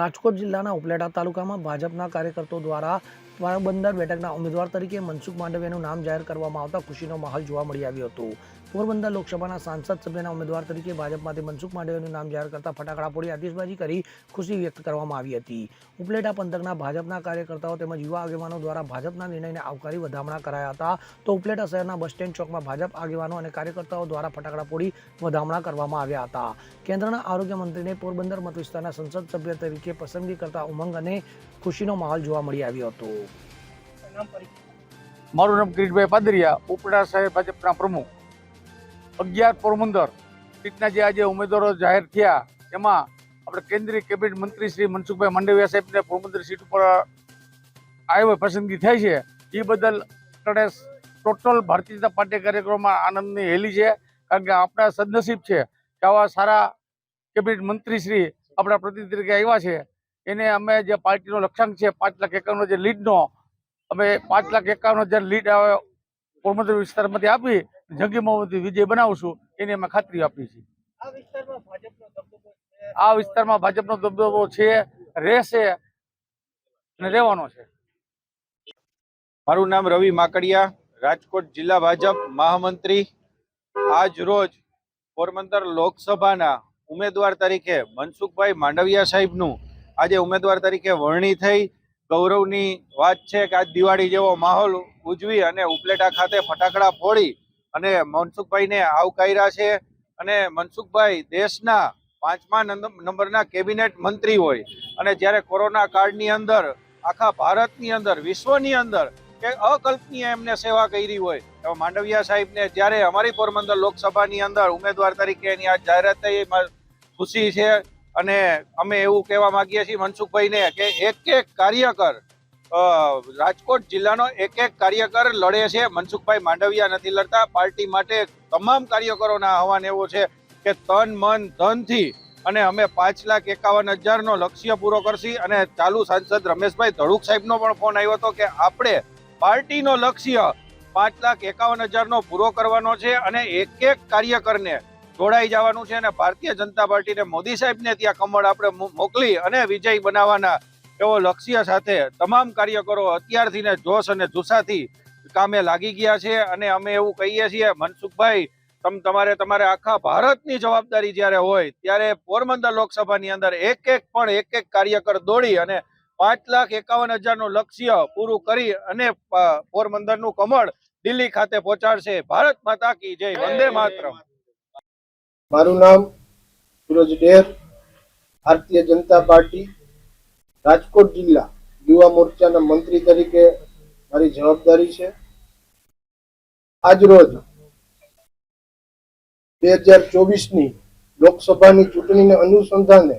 રાજકોટ જિલ્લાના ઉપલેટા તાલુકામાં ભાજપના કાર્યકર્તાઓ દ્વારા પોરબંદર બેઠકના ઉમેદવાર તરીકે મનસુખ માંડવિયાનું નામ જાહેર કરવામાં આવતા ખુશીનો માહોલ જોવા મળી આવ્યો હતો. પોરબંદર લોકસભાના સાંસદ સભ્યના ઉમેદવાર તરીકે ભાજપમાંથી મનસુખ માંડવિયાનું નામ જાહેર કરતા ફટાકડા ફોડી આતિશબાજી કરી ખુશી વ્યક્ત કરવામાં આવી હતી. ઉપલેટા પંથકના ભાજપના કાર્યકર્તાઓ તેમજ યુવા આગેવાનો દ્વારા ભાજપના નિર્ણયને આવકારી વધામણા કરાયા હતા. તો ઉપલેટા શહેરના બસ સ્ટેન્ડ ચોકમાં ભાજપ આગેવાનો અને કાર્યકર્તાઓ દ્વારા ફટાકડા ફોડી વધામણા કરવામાં આવ્યા હતા. કેન્દ્રના આરોગ્ય મંત્રીને પોરબંદર મત વિસ્તારના સંસદ સભ્ય તરીકે પસંદગી કરતા ઉમંગ અને ખુશીનો માહોલ જોવા મળી આવ્યો હતો. મારું નામ કિરીટભાઈ પાદરિયા ઉપડા સાહેબ ભાજપના પ્રમુખ. અગિયાર પોરબંદર સીટના જે આજે ઉમેદવારો જાહેર થયા, એમાં આપણે કેન્દ્રીય કેબિનેટ મંત્રી શ્રી મનસુખભાઈ માંડવિયા સાહેબને પોરબંદર સીટ ઉપર આવ્યો, પસંદગી થઈ છે. એ બદલ ટોટલ ભારતીય જનતા પાર્ટી કાર્યક્રમમાં આનંદની હેલી છે, કારણ કે આપણા સદનસીબ છે કે આવા સારા કેબિનેટ મંત્રી શ્રી આપણા પ્રતિનિધિ તરીકે આવ્યા છે. એને અમે જે પાર્ટીનો લક્ષ્યાંક છે પાંચ લાખ એકાવનનો જે લીડનો અમે પાંચ લાખ એકાવન હજાર લીડ પોરબંદર વિસ્તારમાંથી આપી જંગી મોહમ્મદથી વિજય બનાવશું એની અમે ખાતરી આપી છે. આ વિસ્તારમાં ભાજપનો દબદબો છે રહેશે અને રહેવાનો છે. મારું નામ રવિ માકડિયા રાજકોટ જિલ્લા ભાજપ મહામંત્રી. આજ રોજ પોરબંદર લોકસભાના ઉમેદવાર તરીકે મનસુખભાઈ માંડવિયા સાહેબનું આજે ઉમેદવાર તરીકે વરણી થઈ. ગૌરવની વાત છે કે આજ દિવાળી જેવો માહોલ ઉજવી અને ઉપલેટા ખાતે ફટાકડા ફોડી અને મનસુખભાઈને આવકાર્યા છે. અને મનસુખભાઈ દેશના પાંચમા નંબ- નંબરના કેબિનેટ મંત્રી હોય અને જ્યારે કોરોના કાળની અંદર, આખા ભારતની અંદર, વિશ્વની અંદર કે અકલ્પનીય એમને સેવા કરી હોય, તો માંડવિયા સાહેબને જ્યારે અમારી પોરબંદર લોકસભાની અંદર ઉમેદવાર તરીકે એની આ જાહેરાત થઈ ખુશી છે અને અમે એવું કહેવા માંગીએ છીએ મનસુખભાઈને કે એક એક કાર્યકર રાજકોટ જિલ્લાનો એક એક કાર્યકર લડે છે. મનસુખભાઈ માંડવિયા નથી લડતા. પાર્ટી માટે તમામ કાર્યકરોના આહવાન એવો છે કે તન, મન, ધનથી અને અમે પાંચ લાખ એકાવન હજારનો લક્ષ્ય પૂરો કરશી અને ચાલુ સાંસદ રમેશભાઈ ધડુક સાહેબનો પણ ફોન આવ્યો હતો કે આપણે પાર્ટીનો લક્ષ્ય પાંચ લાખ એકાવન હજારનો પૂરો કરવાનો છે અને એક એક કાર્યકરને જોડાઈ જવાનું છે અને ભારતીય જનતા પાર્ટીને મોદી સાહેબને ત્યાં કમળ આપણે મોકલી અને વિજય બનાવવાના એવો લક્ષ્ય સાથે તમામ કાર્યકરો અત્યારથી ને જોશ અને જુસ્સાથી કામે લાગી ગયા છે અને અમે એવું કહીએ છીએ, મનસુખભાઈ, તમ, તમારે તમારે આખા ભારતની જવાબદારી જ્યારે હોય ત્યારે પોરબંદર લોકસભાની અંદર એક એક પણ એક એક કાર્યકર દોડી અને પાંચ લાખ એકાવન હજારનું લક્ષ્ય પૂરું કરી અને પોરબંદરનું કમળ દિલ્હી ખાતે પહોંચાડશે. ભારત માતા કી જય. વંદે માતરમ. મારું નામ સુરજ ડેર, ભારતીય જનતા પાર્ટી, રાજકોટ જિલ્લા યુવા મોરચાના મંત્રી તરીકે મારી જવાબદારી છે. આજ રોજ બે હજાર ચોવીસની લોકસભાની ચૂંટણીને અનુસંધાને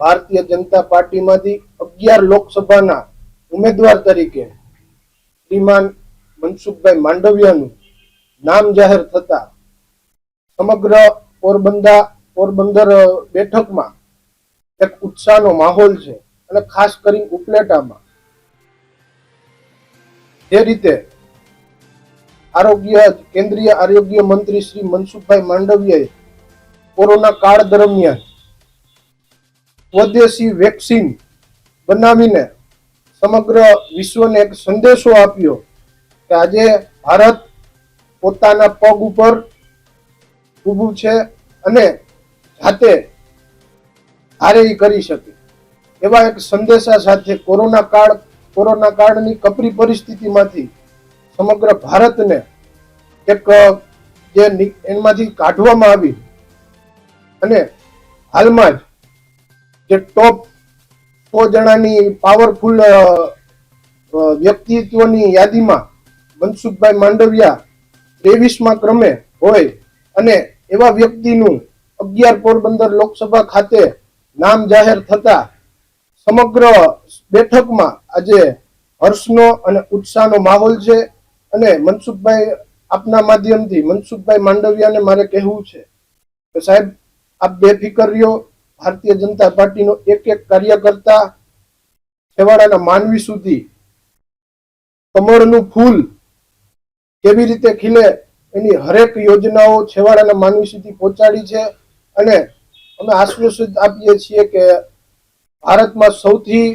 ભારતીય જનતા પાર્ટીમાંથી અગિયાર લોકસભાના ઉમેદવાર તરીકે શ્રીમાન મનસુખભાઈ માંડવિયાનું નામ જાહેર થતા સમગ્ર પોરબંદર પોરબંદર બેઠકમાં એક ઉત્સાહનો માહોલ છે અને ખાસ કરી ઉપલેટામાં. જે રીતે આરોગ્ય કેન્દ્રીય આરોગ્ય મંત્રી શ્રી મનસુખભાઈ માંડવિયાએ કોરોના કાળ દરમિયાન સ્વદેશી વેક્સિન બનાવીને સમગ્ર વિશ્વને એક સંદેશો આપ્યો કે આજે ભારત પોતાના પગ ઉપર ઊભું છે અને જાતે હારે કરી શકે. એવા એક સંદેશા સાથે કોરોના કાળ, કોરોના કાળની કપરી પરિસ્થિતિમાંથી સમગ્ર ભારતને એક, જે એમાંથી કાઢવામાં આવી અને હાલમાં જ જે ટોપ સો જણાની પાવરફુલ વ્યક્તિત્વની યાદીમાં મનસુખભાઈ માંડવિયા ત્રેવીસમાં ક્રમે હોય અને એવા વ્યક્તિનું અગિયાર પોરબંદર લોકસભા ખાતે નામ જાહેર થતા સમગ્ર બેઠકમાં આજે હર્ષનો અને ઉત્સાહનો માહોલ છે અને મનસુખભાઈ આપના માધ્યમથી મનસુખભાઈ માંડવિયાને મારે કહેવું છે કે સાહેબ, આપ બેફિકર રહ્યો. ભારતીય જનતા પાર્ટીનો એક એક કાર્યકર્તા છેવાડાના માનવી સુધી કમળનું ફૂલ કેવી રીતે ખીલે એની હરેક યોજનાઓ છેવાડાના માનવી સુધી પહોંચાડી છે અને અમે આશ્વાસિત આપીએ છીએ કે ભારતમાં સૌથી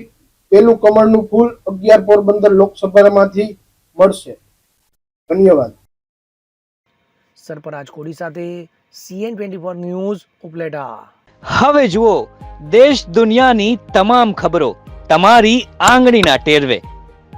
પહેલું કમળનું ફૂલ અગિયાર પોરબંદર લોકસભામાંથી મળશે. ધન્યવાદ. સરપરાજ કોડી સાથે CN twenty four news Upleta. હવે જુઓ દેશ દુનિયાની તમામ ખબરો તમારી આંગળીના ટેરવે.